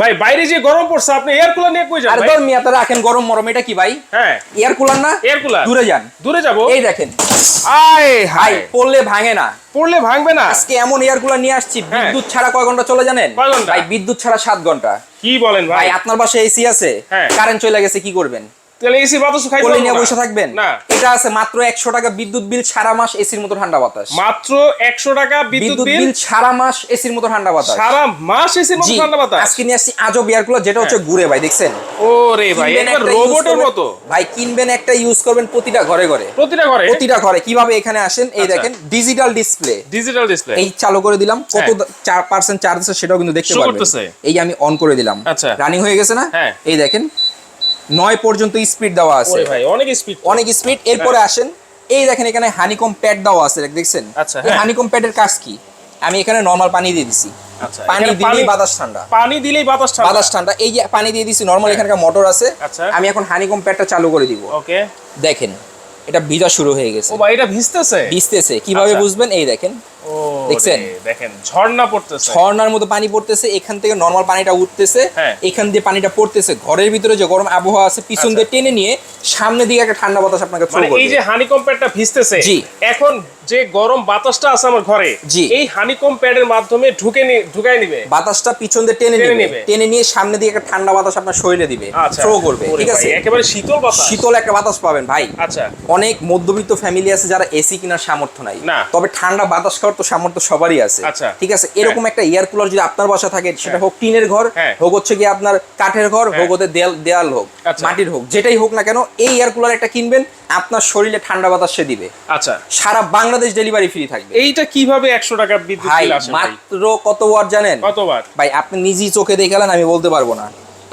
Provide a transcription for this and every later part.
ভাই বাইরে যে গরম পড়ছে আপনি এয়ার কুলার নিয়ে কই যান আরে দর ধর মিয়া তারা রাখেন গরম মরম এটা কি ভাই? হ্যাঁ। এয়ার কুলার না? এয়ার কুলার দূরে যান। দূরে যাব। এই দেখেন। আয় হাই পড়লে ভাঙে না। পড়লে ভাঙবে না। আজকে এমন এয়ার কুলার নিয়ে আসছি হ্যাঁ। বিদ্যুৎ ছাড়া কয় ঘণ্টা চলে জানেন? কয় ঘণ্টা? ভাই বিদ্যুৎ ছাড়া 7 ঘণ্টা। কি বলেন ভাই? ভাই আপনার বাসায় এসি আছে। হ্যাঁ। কারেন্ট চলে গেছে কি করবেন? তাহলে এসি বাতাস খাই কোলে নিয়ে বসে থাকবেন? না। এটা আছে মাত্র একশো টাকা বিদ্যুৎ বিল সারা মাস এসির মতো ঠান্ডা বাতাস। মাত্র 100 টাকা বিদ্যুৎ বিল সারা মাস এসির মতো ঠান্ডা বাতাস। সারা মাস এসির মতো ঠান্ডা বাতাস। আজকে নিয়ে আসছি কুলার যেটা হচ্ছে ঘুরে ভাই দেখছেন? ওরে ভাই একবার রোবটের মতো। ভাই কিনবেন একটা ইউজ করবেন প্রতিটা ঘরে ঘরে। প্রতিটা ঘরে? প্রতিটা ঘরে। কীভাবে এখানে আসেন? এই আচ্ছা। দেখেন ডিজিটাল ডিসপ্লে ডিজিটাল ডিসপ্লে এই চালু করে দিলাম। কত হ্যাঁ। চার পার্সেন্ট চার্জ আছে সেটাও কিন্তু দেখতে পারবেন। এই আমি অন করে দিলাম। আচ্ছা। রানিং হয়ে গেছে না? হ্যাঁ। এই দেখেন নয় পর্যন্ত স্পিড দেওয়া আছে। অনেক স্পিড অনেক স্পিড এরপরে আসেন এই দেখেন এখানে হানিকম প্যাড দেওয়া আছে দেখছেন? আচ্ছা, হ্যাঁ। হানিকম প্যাডের কাজ কি? আমি এখানে নরমাল পানি দিয়ে দিছি। আচ্ছা পানি দিলেই বাতাস ঠান্ডা। পানি দিলেই বাতাস ঠান্ডা। বাতাস ঠান্ডা। এই যে পানি দিয়ে দিছি নরমাল এখানকার মোটর আছে। আচ্ছা। আমি এখন হানিকম প্যাডটা চালু করে দিব। ওকে। দেখেন এটা ভিজা শুরু হয়ে গেছে। ও ভাই এটা ভিজতেছে? ভিজতেছে। কীভাবে আচ্ছা। বুঝবেন? এই দেখেন। দেখছেন? দেখেন ঝর্ণা পড়তেছে ঝর্ণার মতো পানি পড়তেছে এখান থেকে নর্মাল পানিটা উঠতেছে হ্যাঁ। এখান দিয়ে পানিটা পড়তেছে ঘরের ভিতরে যে গরম আবহাওয়া আছে পিছন আচ্ছা। দিয়ে টেনে নিয়ে সামনের দিকে একটা ঠান্ডা বাতাস আপনাকে মানে এই যে হানিকম প্যাডটা ভিজতেছে জি। এখন যে গরম বাতাসটা আছে আমার ঘরে জি। এই হানিকম প্যাডের মাধ্যমে ঢুকে ঢুকাই নিবে বাতাসটা পিছন দিয়ে টেনে নেবে। টেনে নিয়ে সামনে দিয়ে একটা ঠান্ডা বাতাস আপনার শরীরে দিবে আচ্ছা থ্রো করবে ঠিক আছে একেবারে শীতল বাতাস শীতল একটা বাতাস পাবেন ভাই আচ্ছা অনেক মধ্যবিত্ত ফ্যামিলি আছে যারা এসি কেনার সামর্থ্য নাই তবে ঠান্ডা বাতাস খাওয়ার তো সামর্থ্য সবারই আছে। আচ্ছা। ঠিক আছে? এরকম একটা এয়ার কুলার যদি আপনার বাসা থাকে সেটা হোক টিনের ঘর হ্যাঁ। হোক হচ্ছে কি আপনার কাঠের ঘর হোক ওদের দেয়াল দেয়াল হোক আচ্ছা। মাটির হোক যেটাই হোক না কেন এই এয়ার কুলার একটা কিনবেন আপনার শরীরে ঠান্ডা বাতাস সে দিবে। আচ্ছা। সারা বাংলাদেশ ডেলিভারি ফ্রি থাকবে। এইটা কীভাবে একশো টাকা বিদ্যুৎ বিল আসে ভাই? মাত্র কত ওয়াট জানেন? কতবার ভাই আপনি নিজেই চোখে দেখালেন আমি বলতে পারব না।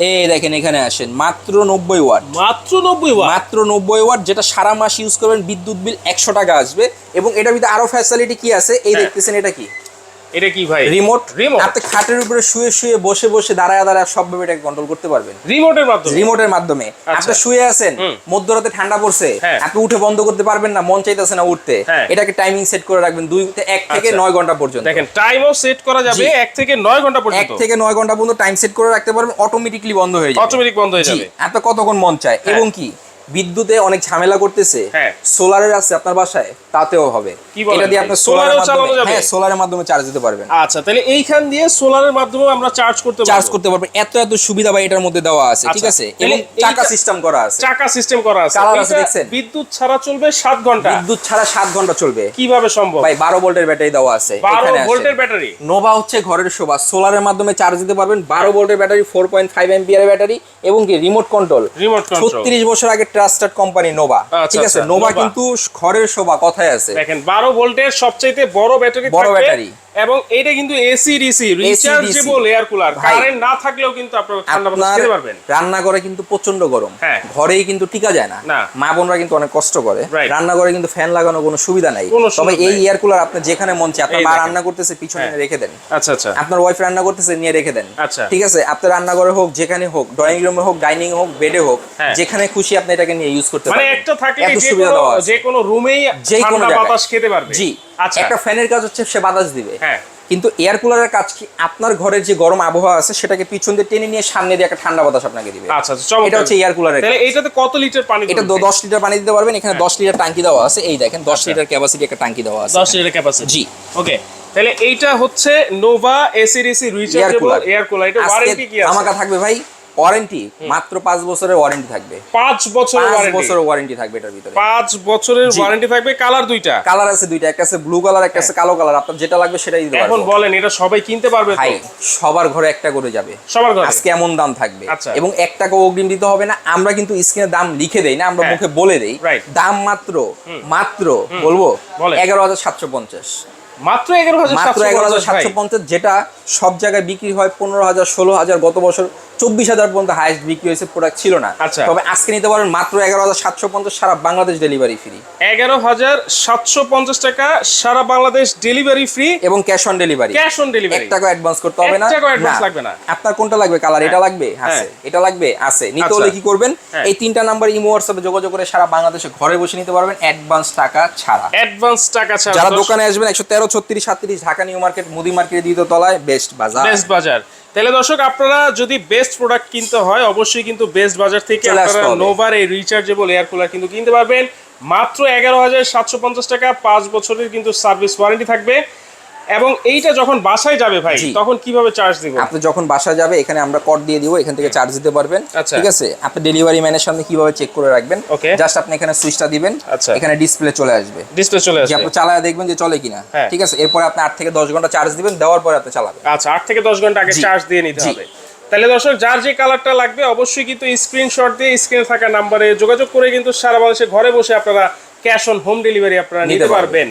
এই দেখেন এখানে আসেন। মাত্র নব্বই ওয়াট। মাত্র নব্বই ওয়াট? মাত্র নব্বই ওয়াট যেটা সারা মাস ইউজ করবেন বিদ্যুৎ বিল একশো টাকা আসবে। এবং এটার ভিতরে আরও ফ্যাসিলিটি কি আছে? এই হ্যাঁ। দেখতেছেন এটা কি? এটা কি ভাই? Remote Remote? আপনি খাটের উপরে শুয়ে শুয়ে বসে বসে দাঁড়ায় দাঁড়ায় সবভাবে এটাকে কন্ট্রোল করতে পারবেন। রিমোটের মাধ্যমে? রিমোটের মাধ্যমে। আপনি শুয়ে আছেন মধ্যরাতে ঠান্ডা পড়ছে হ্যাঁ। আপনি উঠে বন্ধ করতে পারবেন না মন চাইতেছে না উঠতে। হ্যাঁ। এটাকে টাইমিং সেট করে রাখবেন দুই এক থেকে আচ্ছা। নয় ঘণ্টা পর্যন্ত। দেখেন টাইমও সেট করা যাবে এক থেকে নয় ঘণ্টা এক পর্যন্ত থেকে নয় ঘণ্টা পর্যন্ত টাইম সেট করে রাখতে পারবেন অটোমেটিকলি বন্ধ হয়ে যাবে। অটোমেটিক বন্ধ হয়ে যাবে। আপনার কতক্ষণ মন চায় এবং কি? বিদ্যুতে অনেক ঝামেলা করতেছে হ্যাঁ। সোলারের আছে আপনার বাসায় তাতেও হবে। এটা দিয়ে আপনি সোলারেও সোলারের চালানো মাধ্যমে যাবে? হ্যাঁ সোলারের মাধ্যমে চার্জ দিতে পারবেন। আচ্ছা তাহলে এইখান দিয়ে সোলারের মাধ্যমে আমরা চার্জ করতে চার্জ করতে পারবেন। এত এত সুবিধা ভাই এটার মধ্যে দেওয়া আছে ঠিক আচ্ছা, আছে? এবং চাকা সিস্টেম করা আছে। চাকা সিস্টেম করা আছে। Colour আছে দেখছেন? বিদ্যুৎ ছাড়া চলবে সাত ঘণ্টা। বিদ্যুৎ ছাড়া সাত ঘণ্টা চলবে। কীভাবে সম্ভব? ভাই বারো ভোল্টের ব্যাটারি দেওয়া আছে বারো এখানে আসেন। ভোল্টের ব্যাটারি নোভা হচ্ছে ঘরের শোভা। সোলারের মাধ্যমে চার্জ দিতে পারবেন। বারো ভোল্টের battery four point five ampere battery এবং কি? রিমোট কন্ট্রোল রিমোট কন্ট্রোল ছত্রিশ বছর আগে ট্রাস্টেড কোম্পানি নোভা ঠিক আছে? আচ্ছা, নোভা কিন্তু ঘরের শোভা কথায় আছে। দেখেন বারো ভোল্টের সবচাইতে বড় ব্যাটারি বড় ব্যাটারি। এবং এটা কিন্তু AC DC rechargeable air cooler current না থাকলেও কিন্তু আপনারা ঠান্ডা বাতাস খেতে পারবেন। রান্নাঘরে কিন্তু প্রচণ্ড গরম। হ্যাঁ। ঘরেই কিন্তু টিকা যায় না। মা বোনরা কিন্তু অনেক কষ্ট করে। Right. রান্নাঘরে কিন্তু ফ্যান লাগানো কোনো সুবিধা নাই। তবে এই এয়ার কুলার আপনি যেখানে মন চায় আপনার মা রান্না করতেছে পিছনে হ্যাঁ। রেখে দেন। আচ্ছা আচ্ছা। আপনার ওয়াইফ রান্না করতেছে নিয়ে রেখে দেন। আচ্ছা। ঠিক আছে? আপনার রান্নাঘরে হোক যেখানে হোক ড্রয়িং রুমে হোক ডাইনিং হোক বেডে হোক হ্যাঁ। যেখানে খুশি আপনি এটাকে নিয়ে ইউজ করতে পারেন মানে একটা থাকলে যে কোনো রুমেই যে কোনো বাতাস খেতে পারবে। জি। একটা ফ্যানের কাজ হচ্ছে সে বাতাস দিবে। হ্যাঁ। কিন্তু এয়ার কুলারের কাজ কি? আপনার ঘরের যে গরম আবহাওয়া আছে সেটাকে পিছন দিয়ে টেনে নিয়ে সামনে দিয়ে একটা ঠান্ডা বাতাস আপনাকে দিবে। আচ্ছা আচ্ছা এটা হচ্ছে এয়ার কুলারের তাহলে এইটাতে কত লিটার পানি এটা ধরবে? দশ লিটার পানি দিতে পারবেন এখানে দশ লিটার টাঙ্কি দেওয়া আছে। এই দেখেন দশ আচ্ছা। লিটার ক্যাপাসিটি একটা টাঙ্কি দেওয়া আছে। দশ লিটার ক্যাপাসিটি জি। ওকে তাহলে এইটা হচ্ছে Nova AC DC rechargeable air cooler এটা ওয়ারেন্টি কি আছে? আমাকে থাকবে ভাই। ওয়ারেন্টি? মাত্র পাঁচ বছরের ওয়ারেন্টি থাকবে। বছরের ওয়ারেন্টি। বছরের ওয়ারেন্টি থাকবে এটার ভিতরে। বছরের ওয়ারেন্টি থাকবে কালার দুইটা। কালার আছে দুইটা একটা আছে ব্লু কালার একটা আছে হ্যাঁ। কালো কালার। আপনার যেটা লাগবে সেটাই দিতে পারবেন এখন বলেন এটা সবাই কিনতে পারবে তো? সবার ঘরে একটা করে যাবে। সবার ঘরে? আজকে এমন দাম থাকবে। আচ্ছা। এবং এক অগ্রিম দিতে হবে না। আমরা কিন্তু স্ক্রিনে দাম লিখে দেই না আমরা হ্যাঁ। মুখে বলে দেই। দাম মাত্র মাত্র বলব 11750 মাত্র এগারো হাজার মাত্র এগারো হাজার সাতশো পঞ্চাশ যেটা সব জায়গায় বিক্রি হয় পনেরো হাজার ষোলো হাজার গত বছর চব্বিশ হাজার পর্যন্ত হাইস্ট বিক্রি হয়েছে প্রোডাক্ট ছিল না। আচ্ছা। তবে আজকে নিতে পারেন মাত্র এগারো হাজার সাতশো পঞ্চাশ সারা বাংলাদেশ ডেলিভারি ফ্রি এগারো হাজার সাতশো পঞ্চাশ টাকা সারা বাংলাদেশ ডেলিভারি ফ্রি এবং cash on delivery cash on delivery টাকা অ্যাডভান্স করতে হবে না। লাগবে। আপনার কোনটা লাগবে? কালার এটা লাগবে? আছে। এটা লাগবে? আছে। নিতে আচ্ছা। হলে কি করবেন? হ্যাঁ। এই তিনটা নাম্বার ইমো হোয়াটসঅ্যাপে যোগাযোগ করে সারা বাংলাদেশে ঘরে বসে নিতে পারবেন অ্যাডভান্স টাকা ছাড়া। অ্যাডভান্স টাকা ছাড়া। যারা দোকানে আসবেন একশো তেরো ছত্রিশ সাতত্রিশ ঢাকা নিউ মার্কেট মুদি মার্কেটের দ্বিতীয় তলায় বেস্ট বাজার। বেস্ট বাজার। তাহলে দর্শক আপনারা যদি বেস্ট প্রোডাক্ট কিনতে হয় অবশ্যই কিন্তু বেস্ট বাজার থেকে আপনারা নোভার এই রিচার্জেবল এয়ার কুলার কিন্তু কিনতে পারবেন। মাত্র এগারো হাজার সাতশো পঞ্চাশ টাকা পাঁচ বছরের কিন্তু সার্ভিস ওয়ারেন্টি থাকবে। এবং এইটা যখন বাসায় যাবে ভাই তখন কীভাবে চার্জ দিব? আপনি যখন বাসায় যাবে এখানে আমরা কড দিয়ে দিব এখান থেকে চার্জ দিতে পারবেন। আচ্ছা। ঠিক আছে? আপনি ডেলিভারি ম্যানের সামনে কীভাবে চেক করে রাখবেন. জাস্ট আপনি এখানে সুইচটা দিবেন আচ্ছা। এখানে ডিসপ্লে চলে আসবে। ডিসপ্লে চলে আসবে। আপনি চালায় দেখবেন যে চলে কিনা। হ্যাঁ। ঠিক আছে? এরপরে আপনি আট থেকে দশ ঘণ্টা চার্জ দিবেন দেওয়ার পরে আপনি চালাবেন। আচ্ছা আট থেকে দশ ঘণ্টা আগে চার্জ দিয়ে নিতে হবে। তাহলে দর্শক যার যে কালারটা লাগবে অবশ্যই কিন্তু স্ক্রিনশট দিয়ে স্ক্রিনে থাকা নাম্বারে যোগাযোগ করে কিন্তু সারা বাংলাদেশে ঘরে বসে আপনারা ক্যাশ অন হোম ডেলিভারি আপনারা নিতে। পারবেন।